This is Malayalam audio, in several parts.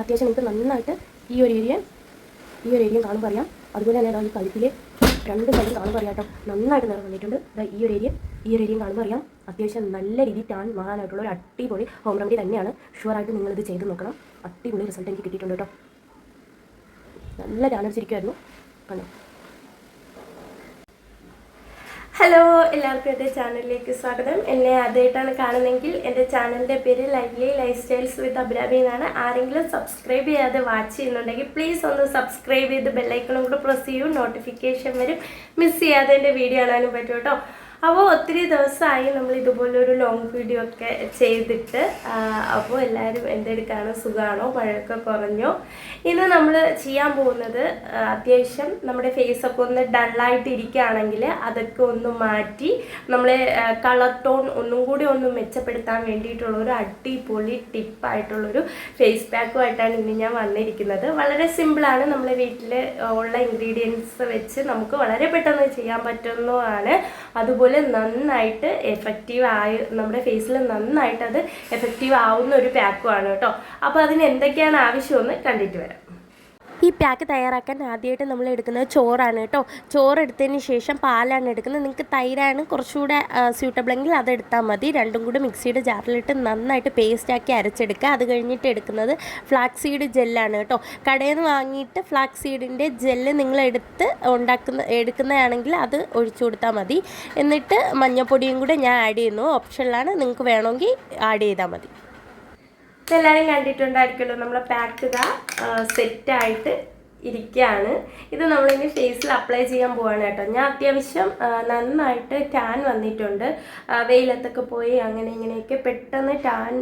അത്യാവശ്യം നിങ്ങൾക്ക് നന്നായിട്ട് ഈ ഒരു ഏരിയ ഈ ഒരു ഏരിയ കാണുമ്പോൾ അറിയാം. അതുപോലെ തന്നെ ഈ കഴുത്തിലെ രണ്ട് സൈഡും കാണുമ്പോൾ അറിയാം കേട്ടോ നന്നായിട്ട് നിറം വന്നിട്ടുണ്ട്. ഈ ഒരു ഏരിയ ഈ ഒരു ഏരിയയും കാണുമ്പോൾ അറിയാം. അത്യാവശ്യം നല്ല രീതിയിൽ ടാൻ മാറാനായിട്ടുള്ള ഒരു അടിപൊളി ഹോം റെമഡി തന്നെയാണ്. ഷുവറായിട്ട് നിങ്ങളിത് ചെയ്ത് നോക്കണം. അടിപൊളി റിസൾട്ട് എനിക്ക് കിട്ടിയിട്ടുണ്ട് കേട്ടോ. നല്ല ടാൻ അടിച്ചിരിക്കുമായിരുന്നു കണ്ടോ? ഹലോ എല്ലാവർക്കും എന്റെ ചാനലിലേക്ക് സ്വാഗതം. എന്നെ ആദ്യമായിട്ടാണ് കാണുന്നതെങ്കിൽ എന്റെ ചാനലിന്റെ പേര് ലൈവ്ലി ലൈഫ് സ്റ്റൈൽസ് വിത്ത് അബ്രാബി എന്നാണ്. ആരെങ്കിലും സബ്സ്ക്രൈബ് ചെയ്യാതെ വാച്ച് ചെയ്യുന്നുണ്ടെങ്കിൽ പ്ലീസ് ഒന്ന് സബ്സ്ക്രൈബ് ചെയ്ത് ബെല്ലൈക്കണും കൂടെ പ്രസ് ചെയ്യൂ. നോട്ടിഫിക്കേഷൻ വരും. മിസ് ചെയ്യാതെ എന്റെ വീഡിയോ കാണാനും പറ്റും കേട്ടോ. അപ്പോൾ ഒത്തിരി ദിവസമായി നമ്മൾ ഇതുപോലെ ഒരു ലോങ് വീഡിയോ ഒക്കെ ചെയ്തിട്ട് അപ്പോൾ എല്ലാവരും എന്തെടുക്കാണ് സുഖമാണോ മഴയൊക്കെ കുറഞ്ഞോ. ഇന്ന് നമ്മൾ ചെയ്യാൻ പോകുന്നത് അത്യാവശ്യം നമ്മുടെ ഫേസൊക്കെ ഒന്ന് ഡള്ളായിട്ട് ഇരിക്കുകയാണെങ്കിൽ അതൊക്കെ ഒന്ന് മാറ്റി നമ്മളെ കളർ ടോൺ ഒന്നും കൂടി ഒന്ന് മെച്ചപ്പെടുത്താൻ വേണ്ടിയിട്ടുള്ള ഒരു അടിപൊളി ടിപ്പായിട്ടുള്ളൊരു ഫേസ് പാക്കുമായിട്ടാണ് ഇന്ന് ഞാൻ വന്നിരിക്കുന്നത്. വളരെ സിമ്പിളാണ് നമ്മളെ വീട്ടിൽ ഉള്ള ഇൻഗ്രീഡിയൻസ് വെച്ച് നമുക്ക് വളരെ പെട്ടെന്ന് ചെയ്യാൻ പറ്റുന്നതാണ്. അതുപോലെ നന്നായിട്ട് എഫക്റ്റീവ് ആയി നമ്മുടെ ഫേസിൽ നന്നായിട്ട് അത് എഫക്റ്റീവ് ആവുന്ന ഒരു പാക്കുമാണ് കേട്ടോ. അപ്പോൾ അതിന് എന്തൊക്കെയാണ് ആവശ്യമെന്ന് കണ്ടിട്ട് വരാം. ഈ പാക്ക് തയ്യാറാക്കാൻ ആദ്യമായിട്ട് നമ്മൾ എടുക്കുന്നത് ചോറാണ് കേട്ടോ. ചോറ് എടുത്തതിന് ശേഷം പാലാണ് എടുക്കുന്നത്. നിങ്ങൾക്ക് തൈരാണ് കുറച്ചുകൂടെ സ്യൂട്ടബിളെങ്കിൽ അത് അതെടുത്താൽ മതി. രണ്ടും കൂടെ മിക്സിയുടെ ജാറിലിട്ട് നന്നായിട്ട് പേസ്റ്റാക്കി അരച്ചെടുക്കുക. അത് കഴിഞ്ഞിട്ട് എടുക്കുന്നത് ഫ്ലാക്സ് സീഡ് ജെല്ലാണ് കേട്ടോ. കടയിൽ നിന്ന് വാങ്ങിയിട്ട് ഫ്ലാക്സ് സീഡിന്റെ ജെല്ല് നിങ്ങൾ എടുത്ത് ഉണ്ടാക്കുന്ന എടുക്കുന്നതാണെങ്കിൽ അത് ഒഴിച്ചു കൊടുത്താൽ മതി. എന്നിട്ട് മഞ്ഞൾപ്പൊടിയും കൂടെ ഞാൻ ആഡ് ചെയ്യുന്നു. ഓപ്ഷനിലാണ് നിങ്ങൾക്ക് വേണമെങ്കിൽ ആഡ് ചെയ്താൽ മതി. ഇതെല്ലാവരും കണ്ടിട്ടുണ്ടായിരിക്കുമല്ലോ. നമ്മളെ പാക്ക് ഇതാ സെറ്റായിട്ട് ഇരിക്കുകയാണ് ഇത് നമ്മളിനി ഫേസിൽ അപ്ലൈ ചെയ്യാൻ പോവാണ് കേട്ടോ. ഞാൻ അത്യാവശ്യം നന്നായിട്ട് ടാൻ വന്നിട്ടുണ്ട്. വെയിലത്തൊക്കെ പോയി അങ്ങനെ ഇങ്ങനെയൊക്കെ പെട്ടെന്ന് ടാൻ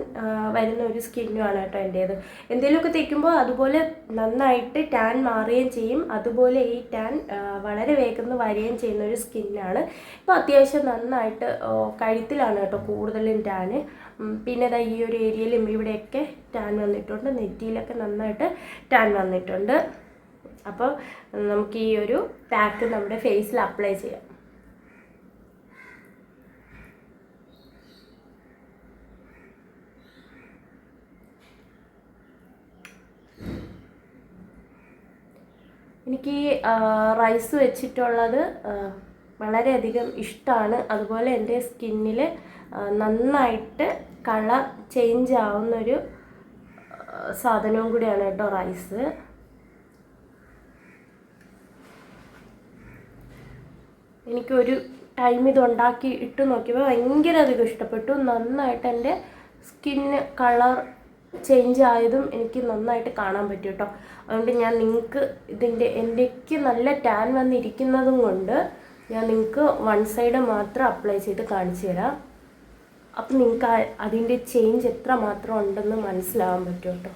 വരുന്ന ഒരു സ്കിന്നുമാണ് കേട്ടോ എന്റേത് എന്തെങ്കിലുമൊക്കെ തേക്കുമ്പോൾ അതുപോലെ നന്നായിട്ട് ടാൻ മാറുകയും ചെയ്യും. അതുപോലെ ഈ ടാൻ വളരെ വേഗം വരികയും ചെയ്യുന്ന ഒരു സ്കിന്നാണ് ഇപ്പോൾ അത്യാവശ്യം നന്നായിട്ട് കഴുത്തിലാണ് കേട്ടോ കൂടുതലും ടാൻ പിന്നെ ഇതാ ഈ ഒരു ഏരിയയിലും ഇവിടെയൊക്കെ ടാൻ വന്നിട്ടുണ്ട്. നെറ്റിയിലൊക്കെ നന്നായിട്ട് ടാൻ വന്നിട്ടുണ്ട്. അപ്പോൾ നമുക്ക് ഈ ഒരു പാക്ക് നമ്മുടെ ഫേസിൽ അപ്ലൈ ചെയ്യാം. എനിക്ക് റൈസ് വെച്ചിട്ടുള്ളത് വളരെയധികം ഇഷ്ടമാണ് അതുപോലെ എന്റെ സ്കിന്നിൽ നന്നായിട്ട് കളർ ചേഞ്ച് ആവുന്നൊരു സാധനവും കൂടിയാണ് കേട്ടോ റൈസ് എനിക്കൊരു ടൈം ഇത് ഉണ്ടാക്കി ഇട്ട് നോക്കിയപ്പോൾ ഭയങ്കര അധികം ഇഷ്ടപ്പെട്ടു. നന്നായിട്ട് എന്റെ സ്കിന്ന് കളർ ചേഞ്ച് ആയതും എനിക്ക് നന്നായിട്ട് കാണാൻ പറ്റും കേട്ടോ. അതുകൊണ്ട് ഞാൻ നിങ്ങൾക്ക് ഇതിന്റെ എന്റെക്ക് നല്ല ടാൻ വന്നിരിക്കുന്നതും കൊണ്ട് ഞാൻ നിങ്ങൾക്ക് വൺ സൈഡ് മാത്രം അപ്ലൈ ചെയ്ത് കാണിച്ചു തരാം. അപ്പം നിങ്ങൾക്ക് അതിന്റെ ചേഞ്ച് എത്ര മാത്രം ഉണ്ടെന്ന് മനസ്സിലാവാൻ പറ്റും കേട്ടോ.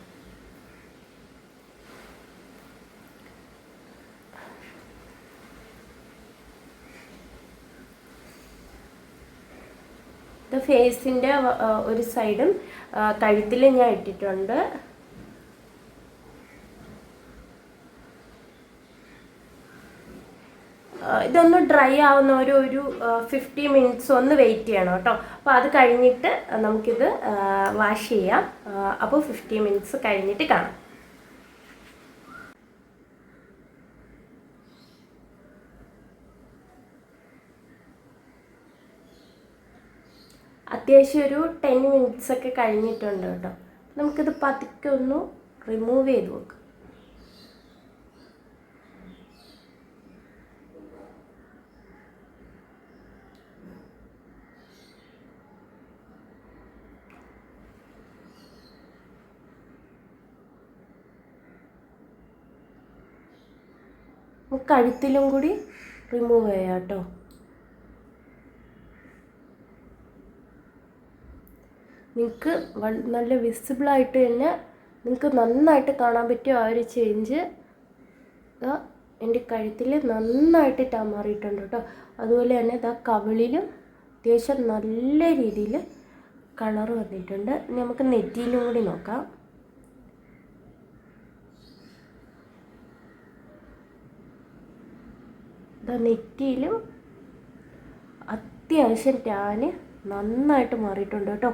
ഇത് ഫേസിന്റെ ഒരു സൈഡും കഴുത്തിൽ ഞാൻ ഇട്ടിട്ടുണ്ട്. ഇതൊന്ന് ഡ്രൈ ആവുന്ന ഒരു ഒരു ഫിഫ്റ്റി മിനിറ്റ്സ് ഒന്ന് വെയിറ്റ് ചെയ്യണം കേട്ടോ. അപ്പോൾ അത് കഴിഞ്ഞിട്ട് നമുക്കിത് വാഷ് ചെയ്യാം. അപ്പോൾ ഫിഫ്റ്റി മിനിറ്റ്സ് കഴിഞ്ഞിട്ട് കാണാം. അത്യാവശ്യം ഒരു ടെൻ മിനിറ്റ്സ് ഒക്കെ കഴിഞ്ഞിട്ടുണ്ട് കേട്ടോ. നമുക്കിത് പതുക്കെ ഒന്ന് റിമൂവ് ചെയ്ത് നമുക്ക് കഴുത്തിലും കൂടി റിമൂവ് ചെയ്യാം കേട്ടോ. നിങ്ങൾക്ക് നല്ല വിസിബിളായിട്ട് തന്നെ നിങ്ങൾക്ക് നന്നായിട്ട് കാണാൻ പറ്റും ആ ഒരു ചേഞ്ച് എന്റെ കഴുത്തിൽ നന്നായിട്ട് ഇട്ടാ മാറിയിട്ടുണ്ട് കേട്ടോ അതുപോലെ തന്നെ ഇതാ കവിളിലും അത്യാവശ്യം നല്ല രീതിയിൽ കളർ വന്നിട്ടുണ്ട്. ഇനി നമുക്ക് നെറ്റിയിലും കൂടി നോക്കാം. ഇതാ നെറ്റിയിലും അത്യാവശ്യം ടാന് നന്നായിട്ട് മാറിയിട്ടുണ്ട് കേട്ടോ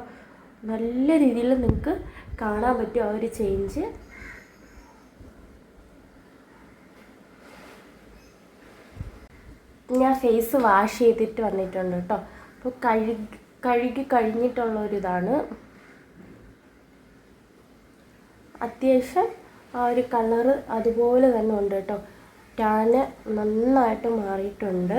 നല്ല രീതിയിൽ നിങ്ങൾക്ക് കാണാൻ പറ്റും ആ ഒരു ചേഞ്ച് ഞാൻ ഫേസ് വാഷ് ചെയ്തിട്ട് വന്നിട്ടുണ്ട് കേട്ടോ അപ്പോൾ കഴുകി കഴുകി കഴിഞ്ഞിട്ടുള്ള ഒരിതാണ് അത്യാവശ്യം ആ ഒരു കളറ് അതുപോലെ തന്നെ ഉണ്ട് കേട്ടോ ടാന് നന്നായിട്ട് മാറിയിട്ടുണ്ട്.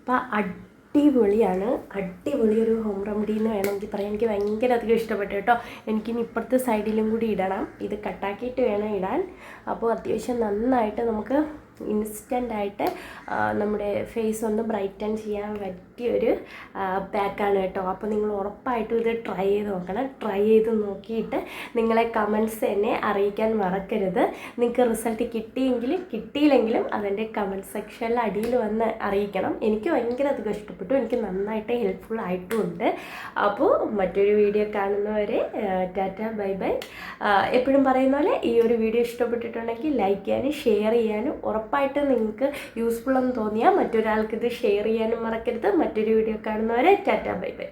അപ്പം അടിപൊളിയാണ്. അടിപൊളി ഒരു ഹോം റെമഡി എന്ന് വേണമെങ്കിൽ പറയാം. എനിക്ക് ഭയങ്കര അധികം ഇഷ്ടപ്പെട്ടു കേട്ടോ. എനിക്കിനി ഇപ്പുറത്തെ സൈഡിലും കൂടി ഇടണം. ഇത് കട്ടാക്കിയിട്ട് വേണം ഇടാൻ. അപ്പോൾ അത്യാവശ്യം നന്നായിട്ട് നമുക്ക് ഇൻസ്റ്റന്റ് ആയിട്ട് നമ്മുടെ ഫേസ് ഒന്ന് ബ്രൈറ്റൺ ചെയ്യാൻ പറ്റിയൊരു പാക്കാണ് കേട്ടോ. അപ്പോൾ നിങ്ങൾ ഉറപ്പായിട്ടും ഇത് ട്രൈ ചെയ്ത് നോക്കണം. ട്രൈ ചെയ്ത് നോക്കിയിട്ട് നിങ്ങളെ കമൻസ് എന്നെ അറിയിക്കാൻ മറക്കരുത്. നിങ്ങൾക്ക് റിസൾട്ട് കിട്ടിയെങ്കിലും കിട്ടിയില്ലെങ്കിലും അതിന്റെ കമന്റ് സെക്ഷനിൽ അടിയിൽ വന്ന് അറിയിക്കണം. എനിക്ക് ഭയങ്കര അധികം ഇഷ്ടപ്പെട്ടു. എനിക്ക് നന്നായിട്ട് ഹെൽപ്ഫുൾ ആയിട്ടുമുണ്ട് അപ്പോൾ മറ്റൊരു വീഡിയോ കാണുന്നവരെ ടാറ്റ ബൈ ബൈ. എപ്പോഴും പറയുന്ന പോലെ ഈ ഒരു വീഡിയോ ഇഷ്ടപ്പെട്ടിട്ടുണ്ടെങ്കിൽ ലൈക്ക് ചെയ്യാനും ഷെയർ ചെയ്യാനും ഉറപ്പായിട്ട് നിങ്ങൾക്ക് യൂസ്ഫുൾ എന്ന് തോന്നിയാൽ മറ്റൊരാൾക്ക് ഇത് ഷെയർ ചെയ്യാനും മറക്കരുത്. മറ്റൊരു വീഡിയോ കാണുന്നവരെ ടാറ്റ ബൈ ബൈ.